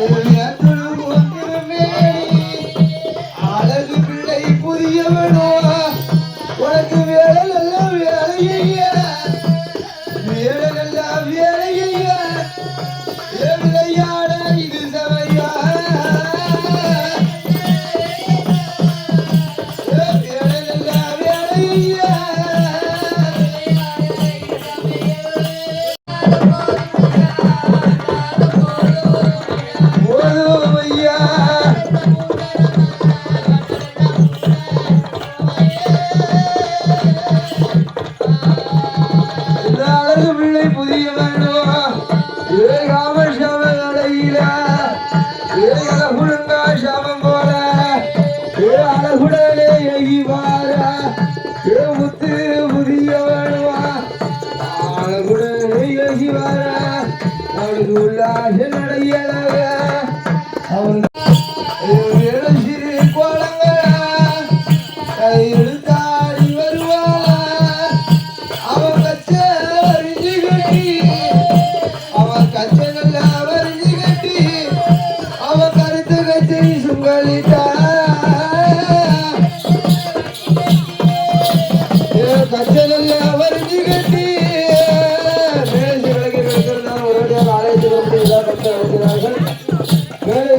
Amen. உடலே வாரா முத்து முதியவழ்வா உடலே வாரா அவனுக்கு உள்ளாக நடையழக அவன்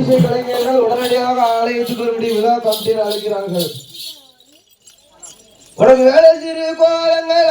இசை கலைஞர்கள் உடனடியாக ஆலயத்துக்கு வரும்படி விழா கமிட்டியில் அழைக்கிறார்கள். உனக்கு வேலை சிறு கோலங்கள்